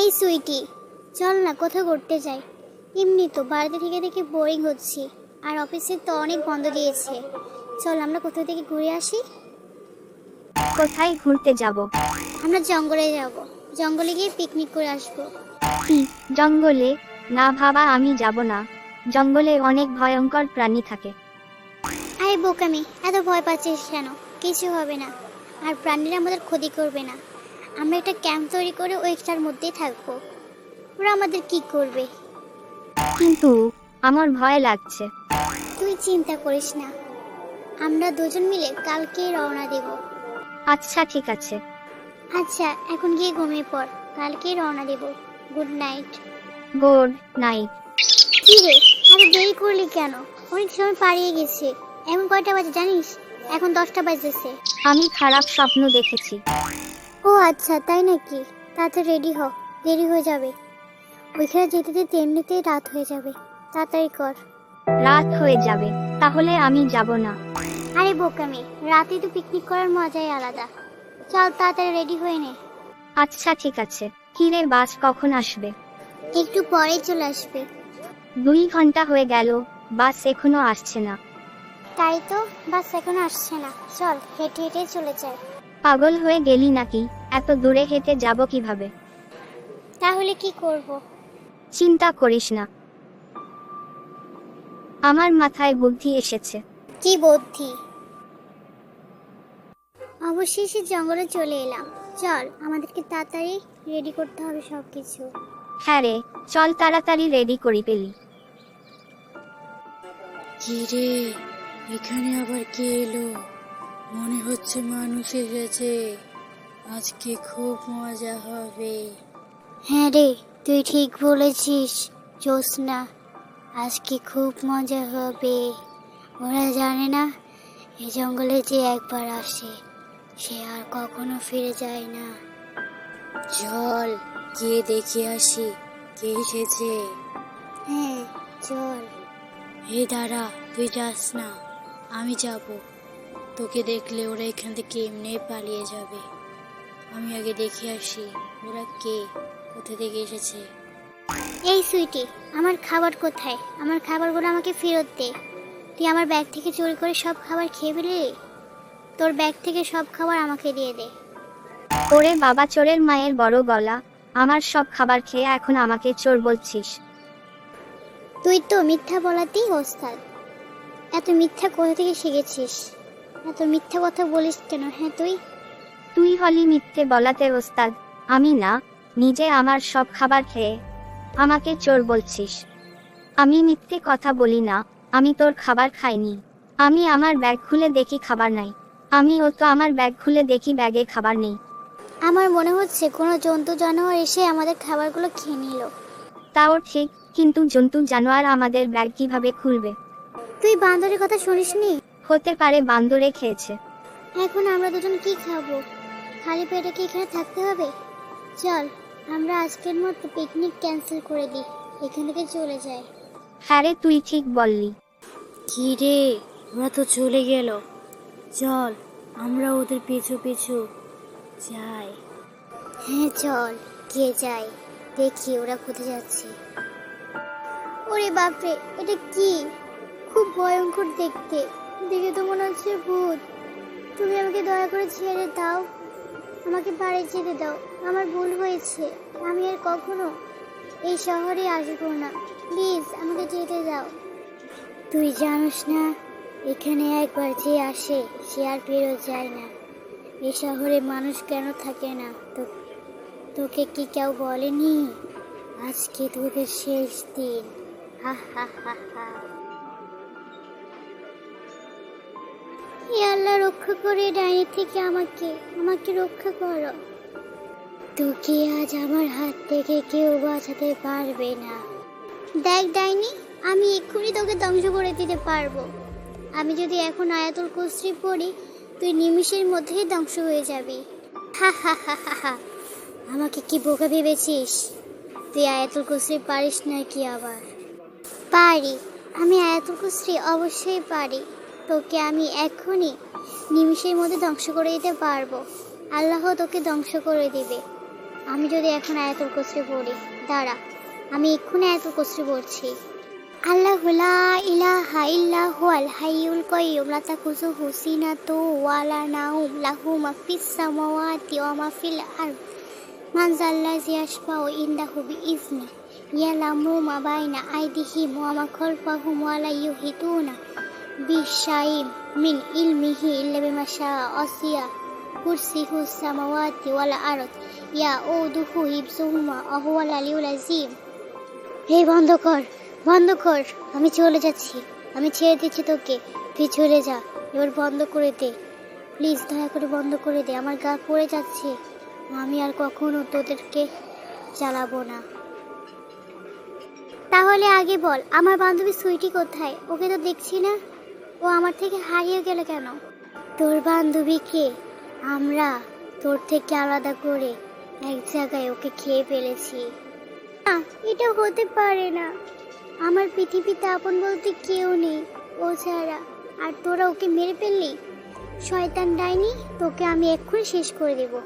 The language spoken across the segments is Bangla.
এই সুইটি চল না কোথাও ঘুরতে যাই। এমনি তো বাড়িতে থেকে থেকে বোরিং হচ্ছি আর অফিসে তো অনেক বন্ধ দিয়েছে। চল আমরা কোথাও থেকে ঘুরে আসি? কোথায় ঘুরতে যাব? আমরা জঙ্গলে যাব জঙ্গলে গিয়ে পিকনিক করে আসব। কি জঙ্গলে? না ভাবা আমি যাব না। জঙ্গলে অনেক ভয়ঙ্কর প্রাণী থাকে। আরে বোকামি এত ভয় পাচ্ছিস কেন? কিছু হবে না। আর প্রাণীরা আমাদের ক্ষতি করবে না। আমরা একটা ক্যাম্প তৈরি করে ওইটার মধ্যেই থাকব। ওরা আমাদের কি করবে? কিন্তু আমার ভয় লাগছে। তুই চিন্তা করিস না। আমরা দুজন মিলে কালকেই রওনা দেব। আচ্ছা ঠিক আছে। আচ্ছা এখন গিয়ে ঘুমিয়ে পড়। কালকেই রওনা দেব। Good night. Good night. কি রে এত দেরি করলি কেন? অনেক সময় পাড়িয়ে গেছে। এখন কয়টা বাজে জানিস? এখন দশটা বাজেছে আমি খারাপ স্বপ্ন দেখেছি। ও আচ্ছা তাই নাকি? তাতে রেডি হ দেরি হয়ে যাবে। ওইখানে যেতে যেতে এমনিতেই রাত হয়ে যাবে। তাড়াতাড়ি কর। রাত হয়ে যাবে তাহলে আমি যাব না। আরে বোকামি রাতে তো পিকনিক করার মজাই আলাদা। চল তাড়াতাড়ি রেডি হয়ে নে। আচ্ছা ঠিক আছে। কিরে বাস কখন আসবে? একটু পরে চলে আসবে। দুই ঘণ্টা হয়ে গেল বাস এখনও আসছে না। তাই তো বাস এখনও আসছে না। চল হেঁটে হেঁটে চলে যাই। পাগল হয়ে গেলি নাকি? এত দূরে হেঁটে যাব কীভাবে? তাহলে কি করব? চিন্তা করিস না। আমার মাথায় বুদ্ধি এসেছে। কি বুদ্ধি? অবশেষে জঙ্গলে চলে এলাম। চল আমাদেরকে তাড়াতাড়ি রেডি করতে হবে সবকিছু। হ্যাঁ রে চল তাড়াতাড়ি রেডি করি পেলি। কি রে এখানে আবার কে এলো? মনে হচ্ছে মানুষ এসেছে। আজকে খুব মজা হবে। হ্যাঁ রে তুই ঠিক বলেছিস জোসনা আজকে খুব মজা হবে। ওরা জানে না এই জঙ্গলে যে একবার আসে সে আর কখনো ফিরে যায় না। চল গিয়ে দেখে আসি কে এসেছে। হ্যাঁ চল। হে দাঁড়া তুই যাস না আমি যাব। তোকে দেখলে ওরা এখান থেকে এমনি পালিয়ে যাবে। আমি আগে দেখে আসি ওরা কে? কোথা থেকে এসেছে? এই সুইটি আমার খাবার কোথায়? আমার খাবারগুলো আমাকে ফেরত দে। তুই আমার ব্যাগ থেকে চুরি করে সব খাবার খেয়ে ফেলি তোর ব্যাগ থেকে সব খাবার আমাকে দিয়ে দে। ওরে বাবা চোরের মায়ের বড় গলা আমার সব খাবার খেয়ে এখন আমাকে চোর বলছিস। তুই তো মিথ্যা বলাতেই ওস্তাদ এত মিথ্যা কোথা থেকে শিখেছিস? এত মিথ্যা কথা বলিস কেন? হ্যাঁ তুই? তুই হলি মিথ্যে বলাতে ওস্তাদ। আমি না নিজে আমার সব খাবার খেয়ে আমাকে চোর বলছিস। আমি মিথ্যে কথা বলি না আমি তোর খাবার খাইনি। আমি আমার ব্যাগ খুলে দেখি খাবার নাই। আমি ও তো আমার ব্যাগ খুলে দেখি ব্যাগে খাবার নেই। আমার মনে হচ্ছে কোনো জন্তু জানোয়ার এসে আমাদের খাবারগুলো খেয়ে নিল। তাও ঠিক কিন্তু জন্তু জানোয়ার আমাদের ব্যাগ কীভাবে খুলবে? তুই বান্দরের কথা শুনিসনি? হতে পারে বান্দরে খেয়েছে। এখন আমরা দুজন কি খাব? খালি পেটে কি এখানে থাকতে হবে? চল আমরা আজকের মতো পিকনিক ক্যান্সেল করে দিই। এখান থেকে চলে যাই। হ্যাঁ রে তুই ঠিক বললি। কি রে? ওরা তো চলে গেল। চল আমরা ওদের পিছু পিছু যাই। হ্যাঁ চল গিয়ে যাই। দেখি ওরা কোথায় যাচ্ছে। ওরে বাপরে এটা কি? খুব ভয়ঙ্কর দেখতে। দেখে তো মনে হচ্ছে ভূত। তুমি আমাকে দয়া করে ছেড়ে দাও। আমাকে বাড়ি যেতে দাও। আমার ভুল হয়েছে। আমি আর কখনো এই শহরে আসব না। প্লিজ, আমাকে যেতে দাও। তুই জানিস না, এখানে একবার যে আসে, সে আর ফেরত যায় না। এই শহরে মানুষ কেন থাকে না? তো, তোকে কি কেউ বলেনি? আজকে তোদের শেষ দিন। হা হা হা হা হে আল্লাহ, রক্ষা করে ডাইনি থেকে আমাকে আমাকে রক্ষা করো। তোকে আজ আমার হাত থেকে কেউ বাঁচাতে পারবে না। দেখ ডাইনি, আমি এক্ষুনি তোকে ধ্বংস করে দিতে পারব। আমি যদি এখন আয়াতুল কুসরি পড়ি, তুই নিমিষের মধ্যেই ধ্বংস হয়ে যাবি। হা হা হা হা হা। আমাকে কি বোকা ভেবেছিস? তুই আয়াতুল কুসরি পারিস না কি আবার? পারি। আমি আয়াতুল কুসরি অবশ্যই পারি। তোকে আমি এখনই নিমিষের মধ্যে ধ্বংস করে দিতে পারব। আল্লাহ তোকে ধ্বংস করে দিবে। আমি যদি এখন আয়াতুল কুসরি পড়ি, দাঁড়া, আমি এক্ষুনি আয়াতুল কুসরি পড়ছি। আল্লাহ ইলাহা ইল্লাহু আল হাইয়ুল কাইয়্যুম লা তাখুযুহু সিনাতু ওয়া লা নাওম, লাহু মা ফিস সামাওয়াতি ওয়া মা ফিল আরদ। মান যাল্লাযী ইয়াশফাউ ইনদাহু বিইজনি ইয়ালামু মা বাইনা আইদিহিম ওয়া মা খালফাহুম ওয়া লা ইউহিতুনা। ইলমিহি ইল্লা বিমা শাআ আসিয়া কুরসিহু সামাওয়াতি ওয়াল আরদ ইয়াউদুহু হিফযুহুমা ওয়া হুয়াল আলিয়্যুল আযীম এই বন্ধ কর বন্ধ কর আমি চলে যাচ্ছি। আমি ছেড়ে দিচ্ছি তোকে। তুই চলে যা। এবার বন্ধ করে দে। প্লিজ দয়া করে বন্ধ করে দে। আমার গা পড়ে যাচ্ছে। আমি আর কখনো তোদেরকে চালাবো না। তাহলে আগে বল, আমার বান্ধবী সুইটি কোথায়? ওকে তো দেখছি না? ও আমার থেকে হারিয়ে গেল কেন? তোর বান্ধবীকে আমরা তোর থেকে আলাদা করে এক জায়গায় ওকে খেয়ে ফেলেছি। না এটা হতে পারে না। আমার পৃথিবীতে আপন বলতে কেউ নেই, ও ছাড়া। আর তোরা ওকে মেরে ফেললি? শয়তান ডাইনি, তোকে আমি এক্ষুনি শেষ করে দেব।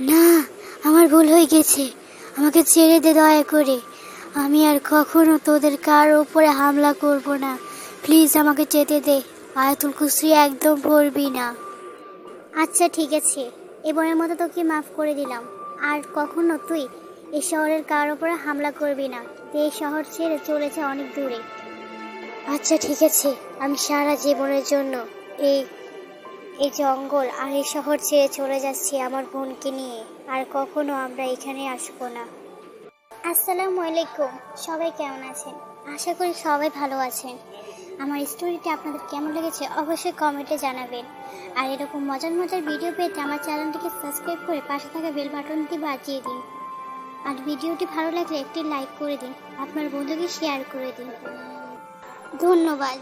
না, আমার ভুল হয়ে গেছে। আমাকে ছেড়ে দে দয়া করে। আমি আর কখনো তোদের কার উপরে হামলা করব না। প্লিজ আমাকে যেতে দে। আয়াতুল কুসরি একদম পড়বি না। আচ্ছা ঠিক আছে। এবারের মতো তোকে মাফ করে দিলাম। আর কখনো তুই এই শহরের কার উপরে হামলা করবি না। এই শহর ছেড়ে চলেছে অনেক দূরে। আচ্ছা ঠিক আছে। আমি সারা জীবনের জন্য এই এই জঙ্গল আর এই শহর ছেড়ে চলে যাচ্ছি আমার বোনকে নিয়ে। আর কখনো আমরা এখানে আসব না। আসসালামু আলাইকুম। সবাই কেমন আছেন? আশা করি সবাই ভালো আছেন। আমার স্টোরিটা আপনাদের কেমন লেগেছে অবশ্যই কমেন্টে জানাবেন। আর এরকম মজার মজার ভিডিও পেতে আমার চ্যানেলটিকে সাবস্ক্রাইব করে পাশে থাকা বেল বাটনটি বাজিয়ে দিন। আর ভিডিওটি ভালো লাগলে একটি লাইক করে দিন, আপনার বন্ধুকে শেয়ার করে দিন। ধন্যবাদ।